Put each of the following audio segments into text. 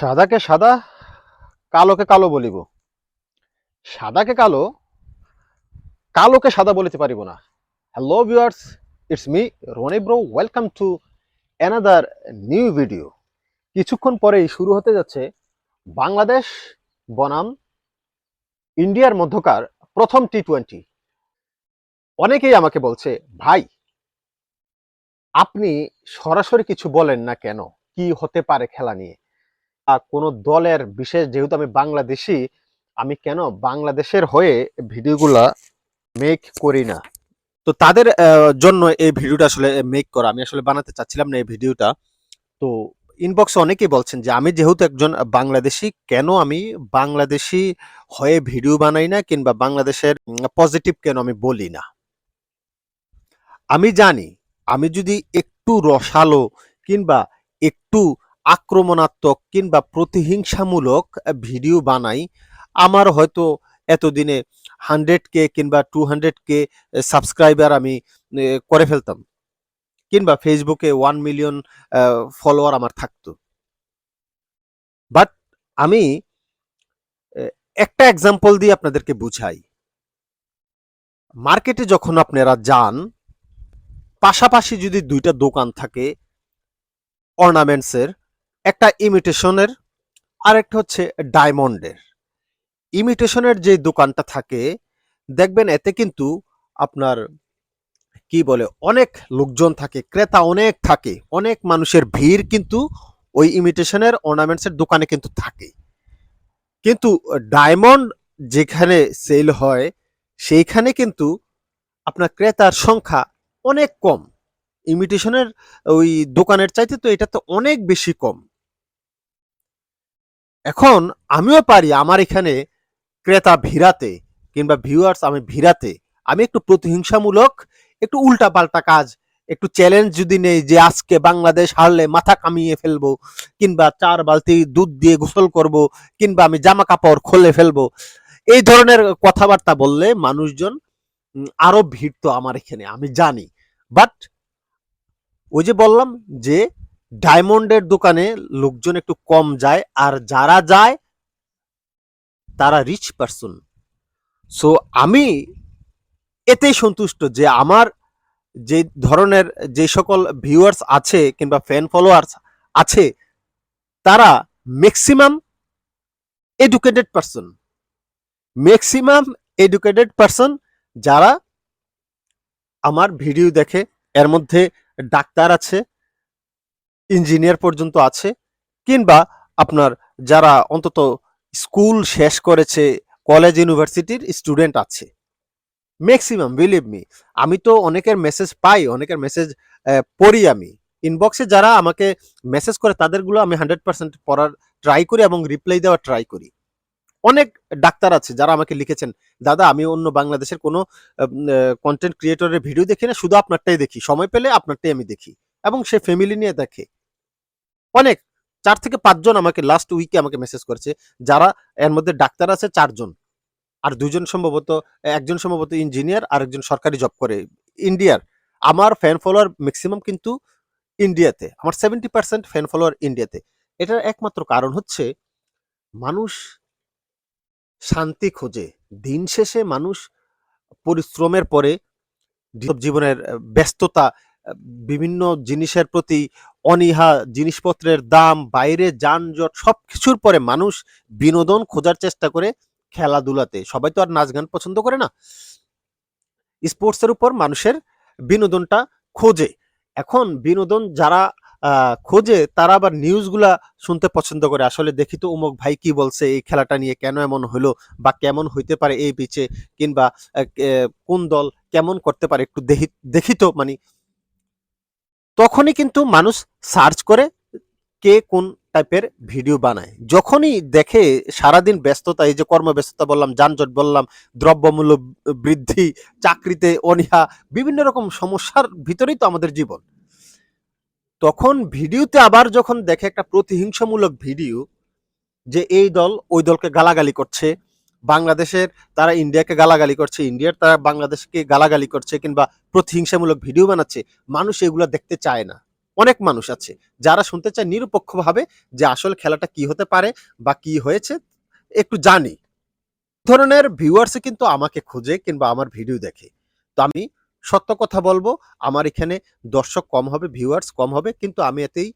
সাদাকে সাদা, কালোকে কালো বলিব। সাদাকে কালো, কালোকে সাদা বলিতে পারিব না। Hello viewers it's me Rony bro welcome to another new video কিছুক্ষণ পরেই শুরু হতে যাচ্ছে বাংলাদেশ বনাম ইন্ডিয়ার মধ্যকার প্রথম টি টোয়েন্টি অনেকেই আমাকে বলছে, ভাই, আপনি সরাসরি কিছু বলেন না কেন? কি হতে পারে খেলা নিয়ে? কোনো দলের, বিশেষ যেহেতু আমি বাংলাদেশি, আমি কেন বাংলাদেশের হয়ে ভিডিওগুলা মেক করি না? তো তাদের জন্য এই ভিডিওটা আসলে মেক করা। আমি আসলে বানাতে চাচ্ছিলাম না এই ভিডিওটা। তো ইনবক্সে অনেকেই বলছেন যে, আমি যেহেতু একজন বাংলাদেশি, কেন আমি বাংলাদেশি হয়ে ভিডিও বানাই না কিংবা বাংলাদেশের পজিটিভ কেন আমি বলি না? আমি জানি, আমি যদি একটু রসালো কিংবা একটু আক্রমণাত্মক কিংবা প্রতিহিংসামূলক ভিডিও বানাই। আমার হয়তো এতদিনে হান্ড্রেড কে কিংবা টু হান্ড্রেড কে সাবস্ক্রাইবার আমি করে ফেলতাম কিংবা ফেসবুকে ওয়ান মিলিয়ন ফলোয়ার আমার থাকতো। বাট আমি একটা এক্সাম্পল দিয়ে আপনাদেরকে বুঝাই। মার্কেটে যখন আপনারা যান, পাশাপাশি যদি দুইটা দোকান থাকে অর্নামেন্টসের একটা ইমিটেশনের আর একটা হচ্ছে ডায়মন্ডের ইমিটেশনের যে দোকানটা থাকে, দেখবেন এতে কিন্তু আপনার কি বলে, অনেক লোকজন থাকে, ক্রেতা অনেক থাকে, অনেক মানুষের ভিড় কিন্তু ওই ইমিটেশনের অর্নামেন্টসের দোকানে কিন্তু থাকে। কিন্তু ডায়মন্ড যেখানে সেল হয়, সেইখানে কিন্তু আপনার ক্রেতার সংখ্যা অনেক কম। ইমিটেশনের ওই দোকানের চাইতে তো এটা তো অনেক বেশি কম। এখন আমিও পারি আমার এখানে ক্রেতা ভিড়াতে কিংবা ভিউয়ার্স আমি ভিড়াতে। আমি একটু প্রতিহিংসামূলক, একটু উল্টা পাল্টা কাজ, একটু চ্যালেঞ্জ যদি নেই যে আজকে বাংলাদেশ হারলে মাথা কামিয়ে ফেলব কিংবা চার বালতি দুধ দিয়ে গোসল করব কিংবা আমি জামা কাপড় খুলে ফেলব। এই ধরনের কথাবার্তা বললে মানুষজন আরও ভিড় তো আমার এখানে, আমি জানি। বাট ওই যে বললাম যে ডায়মন্ডের দোকানে লোকজন একটু কম যায়, আর যারা যায়, তারা রিচ পারসন সো আমি এতেই সন্তুষ্ট যে আমার যে ধরনের যে সকল ভিউয়ার্স আছে কিংবা ফ্যান ফলোয়ার্স আছে, তারা maximum educated person maximum educated person যারা আমার ভিডিও দেখে, এর মধ্যে ডাক্তার আছে ইঞ্জিনিয়ার পর্যন্ত আছে, কিংবা আপনার যারা অন্তত স্কুল শেষ করেছে, কলেজ, ইউনিভার্সিটির স্টুডেন্ট আছে। ম্যাক্সিমাম বিলিভ মি আমি তো অনেকের মেসেজ পাই, অনেকের মেসেজ পড়ি আমি। ইনবক্সে যারা আমাকে মেসেজ করে, তাদেরগুলো আমি হান্ড্রেড পার্সেন্ট পড়ার ট্রাই করি এবং রিপ্লাই দেওয়ার ট্রাই করি। অনেক ডাক্তার আছে যারা আমাকে লিখেছেন, দাদা, আমি অন্য বাংলাদেশের কোনো কন্টেন্ট ক্রিয়েটরের ভিডিও দেখি না, শুধু আপনারটাই দেখি। সময় পেলে আপনারটাই আমি দেখি। এবং সে ফ্যামিলি নিয়ে দেখে। অনেক, চার থেকে পাঁচজন আমাকে লাস্ট উইকে আমাকে মেসেজ করেছে, যারা এর মধ্যে ডাক্তার আছে চারজন। আর দুজন সম্ভবত, একজন সম্ভবত ইঞ্জিনিয়ার আর একজন সরকারি জব করে ইন্ডিয়ার আমার ফ্যান ফলোয়ার ম্যাক্সিমাম কিন্তু ইন্ডিয়াতে আমার সেভেন্টি পার্সেন্ট ফ্যান ফলোয়ার ইন্ডিয়াতে এটার একমাত্র কারণ হচ্ছে, মানুষ শান্তি খোঁজে। দিন শেষে মানুষ পরিশ্রমের পরে জীবনের ব্যস্ততা, বিভিন্ন জিনিসের প্রতি অনীহা, জিনিসপত্রের দাম, বাইরে যানজট সব কিছুর পরে মানুষ বিনোদন খোঁজার চেষ্টা করে খেলাধুলাতে। সবাই তো আর নাচ গান পছন্দ করে না। স্পোর্টসের উপর মানুষের বিনোদনটা খোঁজে। এখন বিনোদন যারা খোঁজে, তারা আবার নিউজগুলা শুনতে পছন্দ করে। আসলে দেখি তো উমুক ভাই কি বলছে, এই খেলাটা নিয়ে কেন এমন হলো বা কেমন হইতে পারে এই পিচে কিংবা কোন দল কেমন করতে পারে একটু দেখি দেখি তো মানে তখনই কিন্তু মানুষ সার্চ করে কে কোন টাইপের ভিডিও বানায়। যখনই দেখে সারাদিন ব্যস্ততা, এই যে কর্মব্যস্ততা বললাম, যানজট বললাম, দ্রব্যমূল্য বৃদ্ধি, চাকরিতে অনীহা, বিভিন্ন রকম সমস্যার ভিতরেই তো আমাদের জীবন। তখন ভিডিওতে আবার যখন দেখে একটা প্রতিহিংসামূলক ভিডিও যে এই দল ওই দলকে গালাগালি করছে বাংলাদেশের তারা ইন্ডিয়াকে গালাগালি করছে, ইন্ডিয়ার তারা বাংলাদেশকে গালাগালি করছে কিংবা প্রতিহিংসামূলক ভিডিও বানাচ্ছে, মানুষ এগুলো দেখতে চায় না। অনেক মানুষ আছে যারা শুনতে চায় নিরপেক্ষভাবে যে আসল খেলাটা কি হতে পারে বা কি হয়েছে, একটু জানি। ধরনের ভিউয়ার্স কিন্তু আমাকে খোঁজে কিংবা আমার ভিডিও দেখে। তো আমি সত্য কথা বলব, আমার এখানে দর্শক কম হবে ভিউয়ার্স কম হবে, কিন্তু আমি এতেই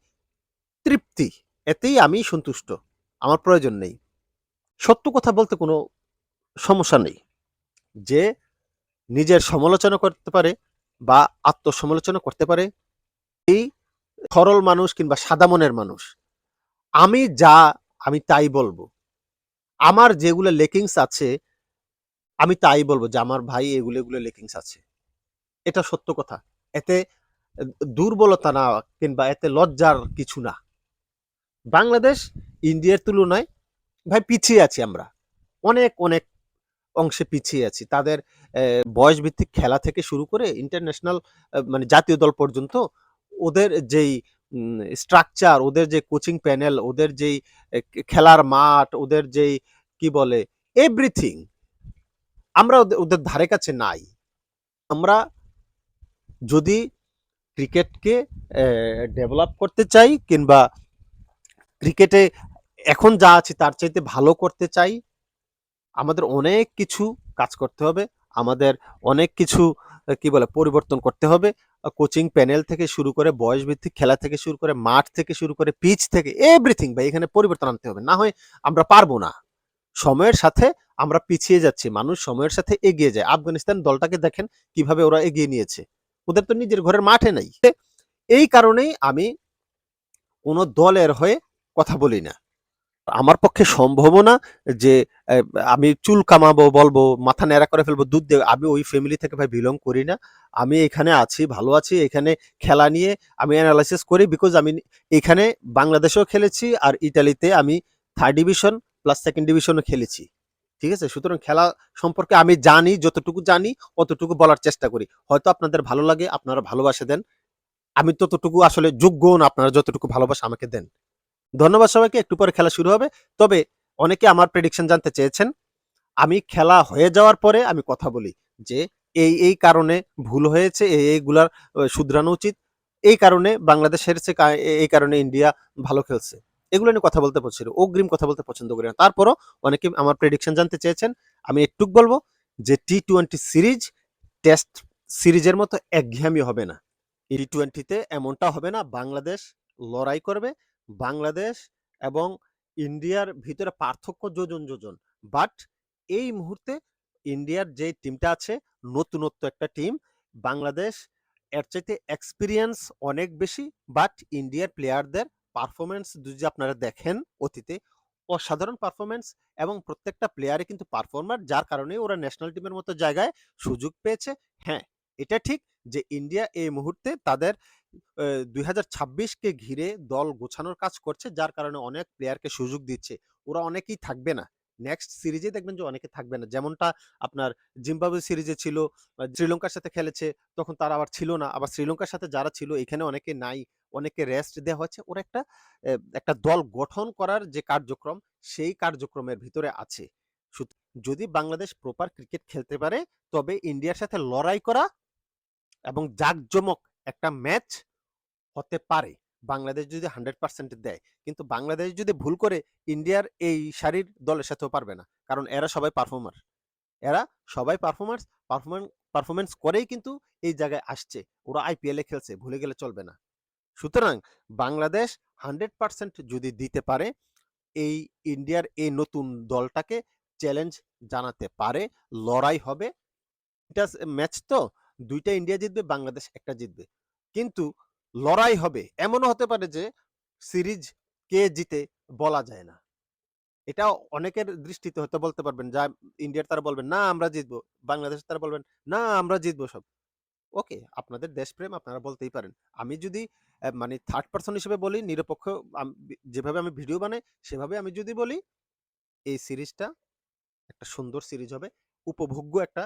তৃপ্তি, এতেই আমি সন্তুষ্ট। আমার প্রয়োজন নেই। সত্য কথা বলতে কোনো সমস্যা নেই। যে নিজের সমালোচনা করতে পারে বা আত্মসমালোচনা করতে পারে, এই সরল মানুষ কিংবা সাদা মনের মানুষ, আমি যা, আমি তাই বলব। আমার যেগুলো লেকিংস আছে, আমি তাই বলব যে আমার ভাই এগুলো এগুলো লেকিংস আছে। এটা সত্য কথা। এতে দুর্বলতা না কিংবা এতে লজ্জার কিছু না। বাংলাদেশ, ইন্ডিয়ার তুলনায় ভাই পিছিয়ে আছি আমরা। অনেক অনেক অংশে পিছিয়ে আছি। তাদের বয়স ভিত্তিক খেলা থেকে শুরু করে ইন্টারন্যাশনাল মানে জাতীয় দল পর্যন্ত ওদের যেই স্ট্রাকচার ওদের যে কোচিং প্যানেল ওদের যেই খেলার মাঠ, ওদের যেই, কি বলে এভরিথিং আমরা ওদের- ধারে কাছে নাই। আমরা যদি ক্রিকেটকে ডেভেলপ করতে চাই কিংবা ক্রিকেটে এখন যা আছে তার চাইতে ভালো করতে চাই। আমাদের অনেক কিছু কাজ করতে হবে। আমাদের অনেক কিছু, কি বলে, পরিবর্তন করতে হবে। কোচিং প্যানেল থেকে শুরু করে বয়স ভিত্তিক খেলা থেকে শুরু করে মাঠ থেকে শুরু করে পিচ থেকে এভরিথিং ভাই, এখানে পরিবর্তন আনতে হবে। না হয় আমরা পারব না। সময়ের সাথে আমরা পিছিয়ে যাচ্ছি। মানুষ সময়ের সাথে এগিয়ে যায়। আফগানিস্তান দলটাকে দেখেন কীভাবে ওরা এগিয়ে নিয়েছে। ওদের তো নিজের ঘরের মাঠে নাই। এই কারণেই আমি কোনো দলের হয়ে কথা বলি না। আমার পক্ষে সম্ভব না যে আমি চুল কামাবো, বলব, মাথা ন্যাড়া করে ফেলব, দুধ দেব আমি ওই ফ্যামিলি থেকে ভাই বিলং করি না। আমি এখানে আছি, ভালো আছি, এখানে খেলা নিয়ে আমি অ্যানালাইসিস করি বিকজ আমি এখানে বাংলাদেশেও খেলেছি আর ইটালিতে আমি থার্ড ডিভিশন প্লাস সেকেন্ড ডিভিশনও খেলেছি। ঠিক আছে? সুতরাং খেলা সম্পর্কে আমি জানি, যতটুকু জানি, অতটুকু বলার চেষ্টা করি। হয়তো আপনাদের ভালো লাগে, আপনারা ভালোবাসা দেন। আমি ততটুকু আসলে যোগ্য না, আপনারা যতটুকু ভালোবাসা আমাকে দেন। ধন্যবাদ সবাইকে, একটু পরে খেলা শুরু হবে। তবে অনেকে আমার প্রেডিকশন জানতে চেয়েছেন। আমি খেলা হয়ে যাওয়ার পরে আমি কথা বলি যে, এই এই কারণে ভুল হয়েছে, এই, এইগুলার শুধরানো উচিত। এই কারণে বাংলাদেশ হেরেছে এই কারণে ইন্ডিয়া ভালো খেলছে। এগুলো নিয়ে কথা বলতে পছন্দ অগ্রিম কথা বলতে পছন্দ করি না। তারপরও অনেকে আমার প্রেডিকশন জানতে চেয়েছেন। আমি একটুক বলব যে টি টোয়েন্টি সিরিজ টেস্ট সিরিজের মতো একঘেয়ামি হবে না। টি টোয়েন্টিতে এমনটা হবে না, বাংলাদেশ লড়াই করবে বাংলাদেশ এবং ইন্ডিয়ার ভিতরে পার্থক্য যোজন যোজন। বাট এই মুহূর্তে ইন্ডিয়ার যে টিমটা আছে, নতুনত্ব একটা টিম বাংলাদেশ এর চাইতে এক্সপিরিয়েন্স অনেক বেশি বাট ইন্ডিয়ার প্লেয়ারদের পারফরমেন্স যদি আপনারা দেখেন অতীতে, অসাধারণ পারফরমেন্স এবং প্রত্যেকটা প্লেয়ারে কিন্তু পারফর্মার যার কারণে ওরা ন্যাশনাল টিমের মতো জায়গায় সুযোগ পেয়েছে। হ্যাঁ এটা ঠিক যে ইন্ডিয়া এই মুহূর্তে তাদের দুই ছাব্বিশকে ঘিরে দল গোছানোর কাজ করছে, যার কারণে অনেক প্লেয়ারকে সুযোগ দিচ্ছে। ওরা অনেকেই থাকবে না। নেক্সট সিরিজে দেখবেন যে অনেকে থাকবে না। যেমনটা আপনার জিম্বাবুয়ে সিরিজে ছিল শ্রীলঙ্কার সাথে খেলেছে, তখন তারা আবার ছিল না। আবার শ্রীলঙ্কার সাথে যারা ছিল, এখানে অনেকে নাই, অনেকে রেস্ট দেওয়া হচ্ছে ওরা একটা একটা দল গঠন করার যে কার্যক্রম, সেই কার্যক্রমের ভিতরে আছে। যদি বাংলাদেশ প্রপার ক্রিকেট খেলতে পারে, তবে ইন্ডিয়ার সাথে লড়াই করা এবং জাঁকজমক একটা ম্যাচ হতে পারে। বাংলাদেশ যদি হান্ড্রেড পার্সেন্ট দেয়, কিন্তু বাংলাদেশ যদি ভুল করে, ইন্ডিয়ার এই সারির দলের সাথেও পারবে না। কারণ এরা সবাই পারফর্মার এরা সবাই পারফরমেন্স পারফরমেন্স পারফরমেন্স করেই কিন্তু এই জায়গায় আসছে। ওরা আইপিএলে খেলছে, ভুলে গেলে চলবে না। সুতরাং বাংলাদেশ হান্ড্রেড পার্সেন্ট যদি দিতে পারে, এই ইন্ডিয়ার এই নতুন দলটাকে চ্যালেঞ্জ জানাতে পারে, লড়াই হবে। এটা ম্যাচ তো দুইটা ইন্ডিয়া জিতবে, বাংলাদেশ একটা জিতবে। কিন্তু লড়াই হবে। এমনও হতে পারে যে সিরিজ কে জিতে বলা যায় না। এটা অনেকের দৃষ্টিতে হয়তো বলতে পারবেন যা ইন্ডিয়ার তারা বলবেন, না, আমরা জিতবো। বাংলাদেশের তারা বলবেন, না, আমরা জিতবো সব। ওকে, আপনাদের দেশপ্রেম আপনারা বলতেই পারেন। আমি যদি মানে থার্ড পার্সন হিসেবে বলি, নিরপেক্ষ যেভাবে আমি ভিডিও বানাই, সেভাবে আমি যদি বলি, এই সিরিজটা একটা সুন্দর সিরিজ হবে, উপভোগ্য একটা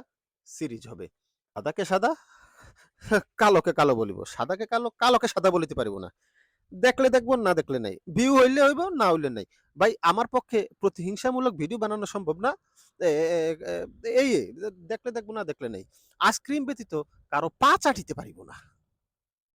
সিরিজ হবে। সাদাকে সাদা কালোকে কালো বলিব সাদাকে কালো কালোকে সাদা বলিতে পারিব না। দেখলে দেখব না দেখলে নাই। ভিউ হইলে হইব না হইলে নাই। ভাই আমার পক্ষে প্রতিহিংসামূলক ভিডিও বানানো সম্ভব না। এই, দেখলে দেখব না দেখলে নাই। আইসক্রিম ব্যতীত কারও পা চাটিতে পারিব না।